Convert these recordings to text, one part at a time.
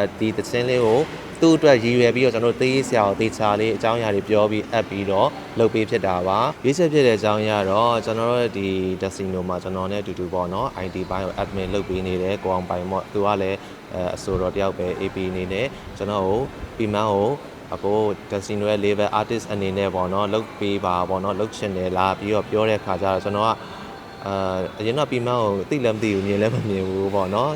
အဲဒီသချင်းလေးကိုသူ့အတွက်ရည်ရွယ်ပြီးတော့ကျွန်တော်တို့သေးဆရာကိုတေချာလေးအကြောင်းအရာတွေပြောပြီးအပ်ပြီးတော့လုပ်ပေးဖြစ်တာပါရွေးချက်ဖြစ်တဲ့အကြောင်းအရာတော့ကျွန်တော်တို့ဒီ Destino မှာကျွန်တော်နဲ့အတူတူပေါ့နော် IT ဘိုင်းကို admin လုပ်ပေးနေတယ်ကိုအောင်ပိုင်ပေါ့သူကလည်းအဲအဆိုတော်တယောက်ပဲ AP အနေနဲ့ကျွန်တော်ကိုပြီးမှန်းကိုအခု Destino ရဲ့ level artist အနေနဲ့ပေါ့နော်လုပ်ပေးပါပေါ့နော်လုပ်ချင်တယ်လားပြီးတော့ပြောတဲ့ခါကျတော့ကျွန်တော်ကအာအရင်တော့ပြီးမှန်းကိုသိလည်းမသိဘူးမြင်လည်းမမြင်ဘူးပေါ့နော်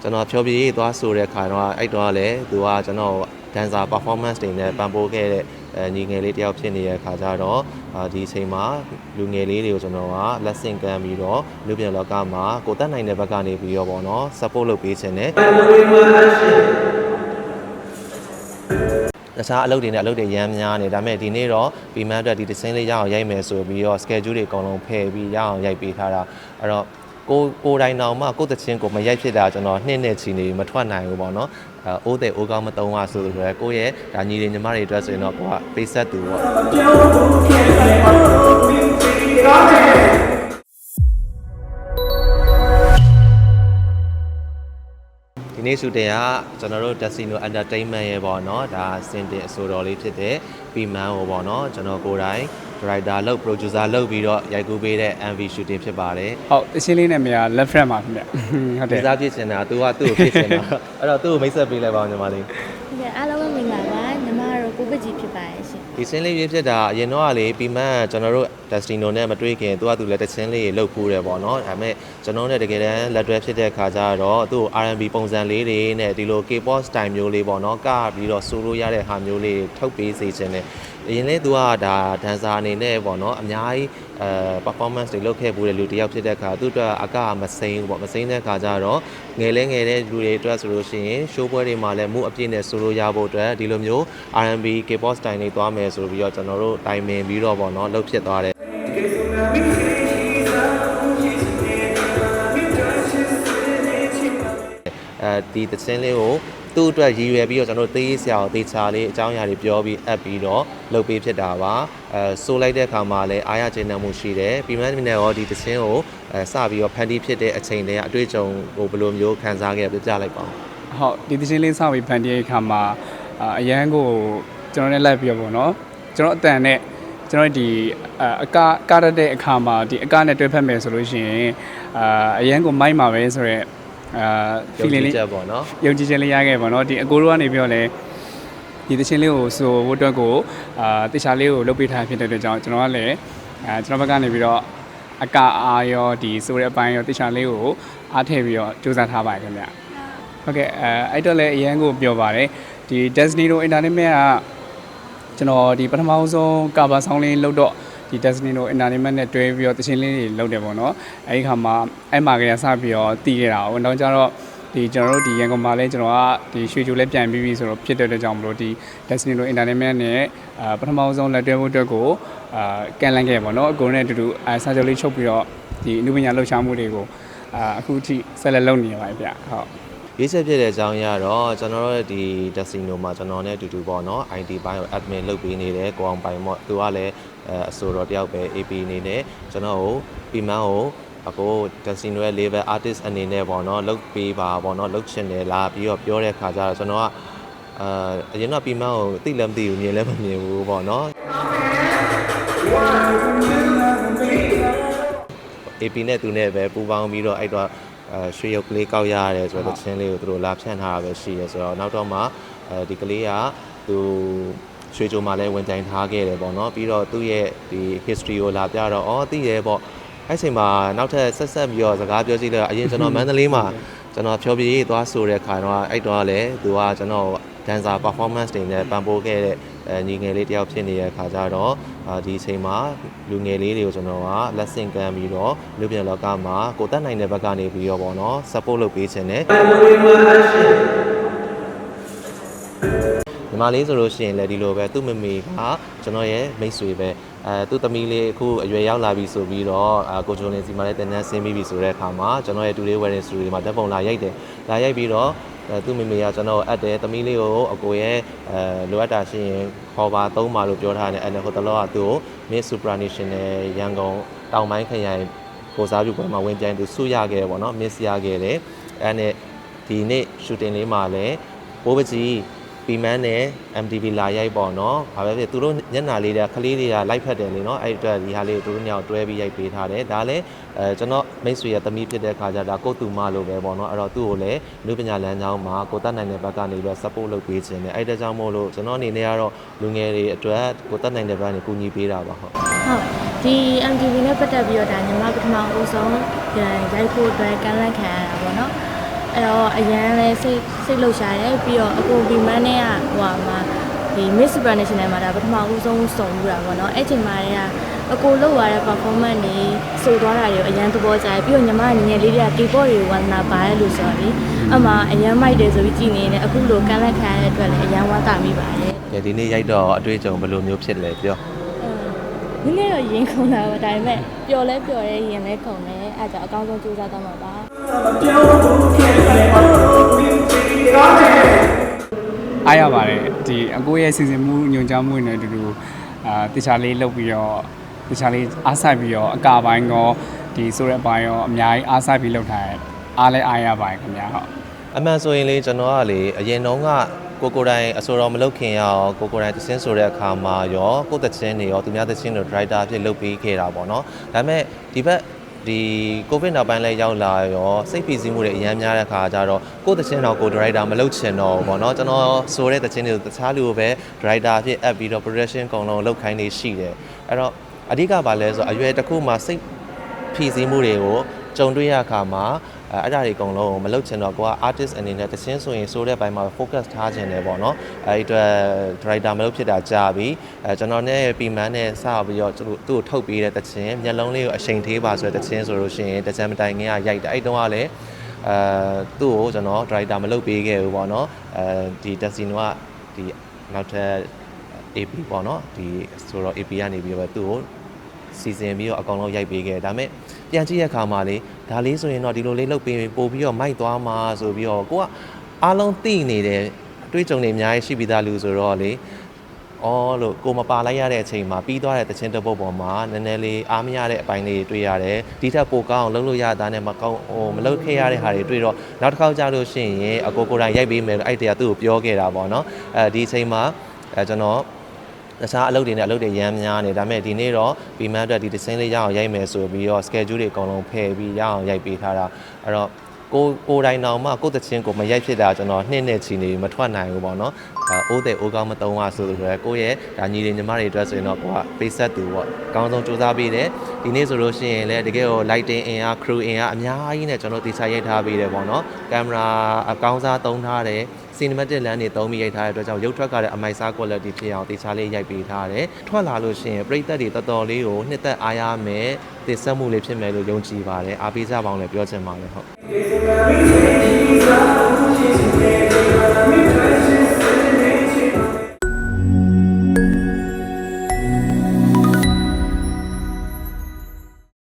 ကျွန်တော်ဖြောပြရေးသွားဆိုတဲ့ခါတော့အဲ့တော့လည်းသူကကျွန်တော် dancer performance တွေနဲ့ပံ့ပိုးခဲ့တဲ့အဲညီငယ်လေးတယောက်ဖြစ်နေတဲ့ခါကျတော့အာဒီအချိန်မှာလူငယ်လေးတွေကိုကျွန်တော်က lesson ကမ်းပြီးတော့လူပြန်လောကမှာကိုတက်နိုင်တဲ့ဘက်ကနေပြီးတော့ဗောနော် support လုပ်ပေးခြင်းနဲ့တခြားအလုပ်တွေနဲ့အလုပ်တွေရမ်းများနေဒါပေမဲ့ဒီနေ့တော့ဒီမန်အတွက်ဒီဒီဇိုင်းလေးရအောင်ရိုက်မယ်ဆိုပြီးတော့ schedule တွေအကုန်လုံးဖယ်ပြီးရအောင်ရိုက်ပေးထားတာအဲ့တော့ ကိုကိုယ်တိုင်တောင်မှကိုယ့်တချင်းကိုမရိုက်ဖြစ်တာကျွန်တော်နှစ်နဲ့ချီနေမထွက်နိုင်ဘူးပေါ့နော်အဲအိုးတဲ့အိုးကောင်းမတုံးပါဆိုလို့လည်းကိုယ့်ရဲ့ဒါညီတွေညီမတွေအတွက်ဆိုရင်တော့ကိုကပေးဆက်သူပေါ့ဒီနေ့ရှူတင်ကကျွန်တော်တို့ Casino Entertainment ရဲ့ပေါ့နော်ဒါစင်တင်အဆိုတော်လေးဖြစ်တဲ့ပီမန်ဟိုပေါ့နော်ကျွန်တော်ကိုယ်တိုင် director လုပ် producer လုပ်ပြီးတော့ရိုက်ကူးပေးတဲ့ MV shooting ဖြစ်ပါတယ်ဟုတ်တချင်းလေးနဲ့မြာ left front ပါခင်ဗျဟုတ်တယ်ဒီစားဖြစ်ချင်တာ तू ကသူ့ကိုဖြစ်ချင်တာအဲ့တော့သူ့ကိုမိတ်ဆက်ပေးလိုက်ပါဦးညီမလေးဟုတ်ကဲ့အားလုံးပဲမင်္ဂလာပါညီမတို့ကိုပကြီးဖြစ်ပါတယ်ရှင် ဒီစင်းလေးပြဖြစ်တာအရင်တော့ကလေပီမန်ကကျွန်တော်တို့ Destino နဲ့မတွေ့ခင်သူကသူလည်းတချင်းလေးလှုပ်ဖူးတယ်ပေါ့နော်ဒါပေမဲ့ကျွန်တော်နဲ့တကယ်တမ်းလက်တွဲဖြစ်တဲ့ခါကျတော့သူ့ကို R&B ပုံစံလေးတွေနဲ့ဒီလို K-pop style မျိုးလေးပေါ့နော်ကပြီးတော့ဆိုလိုရတဲ့ဟာမျိုးလေးထုတ်ပေးစေချင်တယ်အရင်လဲသူကဒါဒန်ဆာအနေနဲ့ပေါ့နော်အများကြီးအဲ performance တွေလုပ်ခဲ့ပူးတဲ့လူတစ်ယောက်ဖြစ်တဲ့အခါသူ့အတွက်အကမစိမ့်ဘူးပေါ့မစိမ့်တဲ့အခါကျတော့ ငယ်လဲငယ်တဲ့လူတွေအတွက်ဆိုလို့ရှိရင် show ပွဲတွေမှာလည်းမှုအပြည့်နဲ့ဆိုလို့ရဖို့အတွက်ဒီလိုမျိုး R&B K-pop style တွေသွားမယ်ဆိုပြီးတော့ကျွန်တော်တို့တိုင်ပင်ပြီးတော့ပေါ့နော်လှုပ်ဖြစ်သွားတယ်အဲဒီသချင်းလေးကို သူ့အတွက်ရည်ရွယ်ပြီးတော့ကျွန်တော်တို့သေးဆရာကိုတေချာလေးအကြောင်းအရာတွေပြောပြီးအပ်ပြီးတော့လုပ်ပေးဖြစ်တာပါအဲဆိုလိုက်တဲ့အခါမှာလည်းအားရကျေနပ်မှုရှိတယ်ပြီးမှန်းနဲ့ရောဒီသချင်းကိုအဲစပြီးတော့ဖန်တီးဖြစ်တဲ့အချိန်တည်းကအတွေ့အကြုံကိုဘယ်လိုမျိုးခံစားခဲ့ပြပြလိုက်ပါဦးဟုတ်ဒီတချင်းလေးစောင့်ပြီးဖန်တီးတဲ့အခါမှာအာအရန်ကိုကျွန်တော်နဲ့လိုက်ပြီးတော့ပေါ့နော်ကျွန်တော်အတန်နဲ့ကျွန်တော်ဒီအာအကကားရတဲ့အခါမှာဒီအကနဲ့တွဲဖက်မယ်ဆိုလို့ရှိရင်အာအရန်ကိုမိုက်မှာပဲဆိုတော့ အာ feeling လေးချက်ပေါ့နော်ယုံကြည်ခြင်းလေးရခဲ့ပါတော့ဒီအကိုတို့ကနေပြီးတော့လည်းဒီသချင်းလေးကိုဆိုဖို့အတွက်ကိုအာတခြားလေးကိုလုပ်ပေးထားဖြစ်တဲ့အတွက်ကြောင့်ကျွန်တော်ကလည်းအာကျွန်တော်ဘက်ကနေပြီးတော့အကအားရောဒီဆိုတဲ့အပိုင်းရောတခြားလေးကိုအားထည့်ပြီးတော့စူးစမ်းထားပါတယ်ခင်ဗျဟုတ်ကဲ့အဲအဲ့တော့လည်းအရန်ကိုပြောပါတယ်ဒီ Destiny တို့ Entertainment ကကျွန်တော်ဒီပထမဆုံးကာဘာဆောင်းလေးလုပ်တော့ ဒီ Destiny တို့ Entertainment နဲ့တွဲပြီးတော့တချင်းလေးတွေလုပ်တယ်ပေါ့နော်အဲဒီခါမှာအဲ့မှာကလေးစပြီးတော့တည်ခဲ့တာ။တော့ကျတော့ဒီကျွန်တော်တို့ဒီရန်ကုန်မှာလည်းကျွန်တော်ကဒီရွှေချိုလည်းပြန်ပြီးပြီဆိုတော့ဖြစ်တဲ့အတွက်ကြောင့်မလို့ဒီ Destiny တို့ Entertainment နဲ့အာပထမဆုံးလက်တွဲမှုအတွက်ကိုအာကန်လန်းခဲ့ပါတော့အကုန်နဲ့အတူတူအာစာချုပ်လေးချုပ်ပြီးတော့ဒီအနုပညာလှုပ်ရှားမှုတွေကိုအာအခုထိဆက်လက်လုပ်နေရပါတယ်ဗျဟုတ် ရေးချက်ဖြစ်တဲ့အကြောင်းအရတော့ကျွန်တော်တို့ဒီ Destino မှာကျွန်တော်နဲ့အတူတူပေါ့နော် IT ဘိုင်းကို admin လုပ်ပေးနေတယ်ကိုအောင်ပိုင်ပေါ့သူကလည်းအဲအဆိုတော်တယောက်ပဲ AP အနေနဲ့ကျွန်တော်ကိုပြီးမှန်းကိုအခု Destino ရဲ့ level artist အနေနဲ့ပေါ့နော်လုပ်ပေးပါပေါ့နော်လုပ်ချင်တယ်လားပြီးတော့ပြောတဲ့ခါကျတော့ကျွန်တော်ကအာအရင်တော့ပြီးမှန်းကိုသိလည်းမသိဘူးမြင်လည်းမမြင်ဘူးပေါ့နော် AP နဲ့သူနဲ့ပဲပူးပေါင်းပြီးတော့အဲ့တော့ အဲရွှေရုပ်ကလေးကောက်ရရတယ်ဆိုတော့သချင်းလေးကိုသူတို့လာဖြန့်ထားတာပဲရှိရဲဆိုတော့နောက်တော့မှအဲဒီကလေးကသူရွှေကြိုမှာလည်းဝင်တိုင်ထားခဲ့တယ်ပေါ့နော်ပြီးတော့သူ့ရဲ့ဒီ history ကိုလာပြတော့အော်သိရဲပေါ့အဲ့ချိန်မှာနောက်ထပ်ဆက်ဆက်ပြီးတော့စကားပြောကြည့်လိုက်အရင်ကျွန်တော်မန္တလေးမှာကျွန်တော်ဖြောပြရေးသွားဆိုတဲ့ခါတော့အဲ့တော့လည်းသူကကျွန်တော် dancer performance တွေနဲ့ပံ့ပိုးခဲ့တဲ့ အဲညီငယ်လေးတယောက်ဖြစ်နေတဲ့ခါကျတော့အာဒီအချိန်မှာလူငယ်လေးတွေကိုကျွန်တော်က lesson ကမ်းပြီးတော့လူပြန်လောကမှာကိုတက်နိုင်တဲ့ဘက်ကနေပြီးတော့ပေါ့နော် support လုပ်ပေးခြင်းနဲ့ညီမလေးဆိုလို့ရှိရင်လည်းဒီလိုပဲသူ့မမေကကျွန်တော်ရဲ့မိတ်ဆွေပဲအဲသူ့သမီးလေးအခုအရွယ်ရောက်လာပြီဆိုပြီးတော့အာကိုဂျွန်လင်စီမှာလည်းတင်တန်းဆင်းပြီးပြီဆိုတဲ့အခါမှာကျွန်တော်ရဲ့တူလေး wedding story မှာဓာတ်ပုံလာရိုက်တယ်လာရိုက်ပြီးတော့အဲ သူ့မိမေကကျွန်တော်အပ်တယ်သမီးလေးကိုအကိုရဲ့အဲလိုအပ်တာရှိရင်ခေါ်ပါသုံးပါလို့ပြောထားတယ်အဲ့ဒါဟိုတလောကသူ့ကို Miss Supranational ရန်ကုန်တောင်ပိုင်းခရိုင်ကိုစားပြုပွဲမှာဝင်ပြိုင်သူဆုရခဲ့တယ်ပေါ့နော် miss ရခဲ့တယ်အဲ့နဲ့ဒီနေ့ shooting လေးမှာလည်းဘိုးပကြီးပီမန်းနဲ့ MTV လာရိုက်ပေါ့နော်။ဘာပဲဖြစ်သူတို့ညနာလေးတွေကခလေးတွေကလိုက်ဖက်တယ်လေနော်။အဲ့ဒီအတွက်ဒီဟာလေးကိုသူတို့ညောင်တွဲပြီးရိုက်ပေးထားတယ်။ဒါလည်းအဲကျွန်တော် မိတ်ဆွေရဲ့သမီးဖြစ်တဲ့ခါကျဒါကိုယ့်သူမလိုပဲပေါ့နော်။အဲ့တော့သူ့ကိုလည်းလူပညာလမ်းကြောင်းမှာကိုတတ်နိုင်တဲ့ဘက်ကနေပြီးတော့ support လုပ်ပေးခြင်းနဲ့အဲ့ဒါကြောင့်မို့လို့ကျွန်တော်အနေနဲ့ကတော့လူငယ်တွေအတွက်ကိုတတ်နိုင်တဲ့ဘက်ကနေကူညီပေးတာပါဟုတ်ဟုတ်ဒီ MTV နဲ့ပတ်သက်ပြီးတော့ဒါညီမပထမဦးဆုံးရိုက်ဖို့အတွက်ကမ်းလှမ်းခံရတာပေါ့နော်အဲ့တော့အရန်လဲစိတ်စိတ်လှုပ်ရှားတယ်ပြီးတော့အကိုဒီမန်းနဲ့ကဟိုဟာမှာဒီ Miss Supranational မှာဒါပထမဦးဆုံးစုံမှုတာပေါ့နော်အဲ့ချိန်မှာလည်း အကိုလုပ်ရတဲ့ performance တွေစိုးသွားတာတွေကိုအရန်သဘောကျတယ်ပြီးတော့ညီမငငယ်လေးတွေက K-pop တွေကိုဝါသနာပါတယ်လို့ဆိုတော့လေအမှအရန်မိုက်တယ်ဆိုပြီးကြည်နေတယ်အခုလိုကမ်းလှမ်းခံရတဲ့အတွက်လည်းအရန်ဝမ်းသာမိပါတယ်။ကဲဒီနေ့ရိုက်တော့အတွေ့အကြုံဘယ်လိုမျိုးဖြစ်လဲပြောနည်းနည်းတော့ရင်ခုန်တာပါဒါပေမဲ့ပျော်လဲပျော်ရဲရင်လဲခုန်တယ်အဲဒါကြောင့်အကောင်းဆုံးကြိုးစားသွားမှာပါအားရပါတယ်ဒီအကိုရဲ့စီစဉ်မှုညွှန်ကြားမှုတွေနဲ့အတူတူအာတခြားလေးလုပ်ပြီးတော့ တခြားလေးအားဆိုင်ပြီးတော့အကာပိုင်းကောဒီဆိုတဲ့အပိုင်းရောအများကြီးအားဆိုင်ပြီးလုပ်ထားတယ်အားလဲအားရပါတယ်ခင်ဗျာဟုတ်အမှန်ဆိုရင်လေကျွန်တော်ကလေအရင်တော့ကကိုကိုယ်တိုင်အစိုးရမလုပ်ခင်ရအောင်ကိုကိုယ်တိုင်သင်းဆိုတဲ့အခါမှာရောကိုယ်သင်းတွေရောသူများသင်းတွေ driver ဖြစ်လုပ်ပေးခဲ့တာပေါ့နော်ဒါပေမဲ့ဒီဘက်ဒီကိုဗစ်နောက်ပိုင်းလဲရောက်လာရောစိတ်ဖိစီးမှုတွေအများများတဲ့အခါကျတော့ကိုယ်သင်းတော်ကို driver မလုပ်ချင်တော့ဘူးပေါ့နော်ကျွန်တော်ဆိုတဲ့သင်းတွေကိုတခြားလူကိုပဲ driver ဖြစ်အပ်ပြီးတော့ production ကုန်လုံးလုပ်ခိုင်းနေရှိတယ်အဲ့တော့ အဓိကပါလဲဆိုတော့အရွယ်တစ်ခုမှစိတ်ဖြည့်ဆည်းမှုတွေကိုကြုံတွေ့ရအခါမှာအဲအဲ့ဒါတွေအကုန်လုံးမလုပ်ချင်တော့ကိုက artist အနေနဲ့တခြင်းဆိုရင်ဆိုတဲ့ဘိုင်းမှာ focus ထားခြင်းတယ်ပေါ့နော်အဲ့ဒီအတွက် director မလုပ်ဖြစ်တာကြာပြီအဲကျွန်တော်နဲ့ပီမန်းနဲ့စပြီးတော့သူ့သူ့ကိုထုတ်ပေးတဲ့တခြင်းမျက်လုံးလေးကိုအချိန်သေးပါဆိုတဲ့တခြင်းဆိုလို့ရှိရင်တခြင်းမတိုင်ခင်ကရိုက်တယ်အဲ့တုန်းကလည်းအဲသူ့ကိုကျွန်တော် director မလုပ်ပေးခဲ့ဘူးပေါ့နော်အဲဒီ Destino ကဒီနောက်ထပ် AP ပေါ့နော်ဒီဆိုတော့ AP ကနေပြီးတော့သူ့ကိုစီစဉ်ပြီးတော့အကောင်လုံးရိုက်ပေးခဲ့ဒါပေမဲ့ပြန်ကြည့်ရခါမှာလေဒါလေးဆိုရင်တော့ဒီလိုလေးလုပ်ပေးရင်ပို့ပြီးတော့မိုက်သွားမှာဆိုပြီးတော့ကိုကအားလုံးသိနေတယ်အတွေ့အကြုံတွေအများကြီးရှိပြီးသားလူဆိုတော့လေအော်လို့ကိုမပါလိုက်ရတဲ့အချိန်မှာပြီးသွားတဲ့တခြင်းတစ်ပုတ်ပေါ်မှာနည်းနည်းလေးအားမရတဲ့အပိုင်းလေးတွေတွေ့ရတယ်ဒီထက်ပိုကောင်းအောင်လုပ်လို့ရတာနဲ့မကောင်းဟိုမလုပ်ခဲ့ရတဲ့ဟာတွေတွေ့တော့နောက်တစ်ခေါက်ကြာလို့ရှိရင်အကိုကိုယ်တိုင်ရိုက်ပေးမယ်လို့အဲ့တရားသူ့ကိုပြောခဲ့တာပေါ့နော်အဲဒီအချိန်မှာအဲကျွန်တော် တခြားအလုပ်တွေနဲ့အလုပ်တွေရမ်းများနေဒါပေမဲ့ဒီနေ့တော့ပြီးမှအတွက်ဒီ design လေးရအောင်ရိုက်မယ်ဆိုပြီးတော့ schedule တွေအကုန်လုံးဖယ်ပြီးရအောင်ရိုက်ပေးထားတာအဲ့တော့ကိုကိုယ်တိုင်တောင်မှကိုယ့်တချင်းကိုမရိုက်ဖြစ်တာကျွန်တော်နှစ်နဲ့ချီနေမထွက်နိုင်ဘူးပေါ့နော်အဲအိုးတဲ့အိုးကောင်းမတုံးอ่ะဆိုလိုပဲကိုယ့်ရဲ့ဒါညီတွေညီမတွေအတွက်ဆိုရင်တော့ကိုကပေးဆက်သူပေါ့အကောင်းဆုံးစူးစမ်းပေးတယ်ဒီနေ့ဆိုလို့ရှိရင်လည်းတကယ်ကို lighting အင်အား crew အင်အားအများကြီးနဲ့ကျွန်တော်တေချာရိုက်ထားပေးတယ်ပေါ့နော်ကင်မရာအကောင်းစားသုံးထားတယ် cinematic လမ်းတွေသုံးပြီးရိုက်ထားတဲ့အတွက်ကြောင့်ရုပ်ထွက်ကလည်းအမိုက်စား quality ဖြစ်အောင်တေချာလေးရိုက်ပေးထားတယ်ထွက်လာလို့ရှိရင်ပရိသတ်တွေတော်တော်လေးကိုနှစ်သက်အားရမယ်သိဆက်မှုလေးဖြစ်မယ်လို့ယုံကြည်ပါတယ်အားပေးကြပါအောင်လည်းပြောချင်ပါတယ်ဟုတ်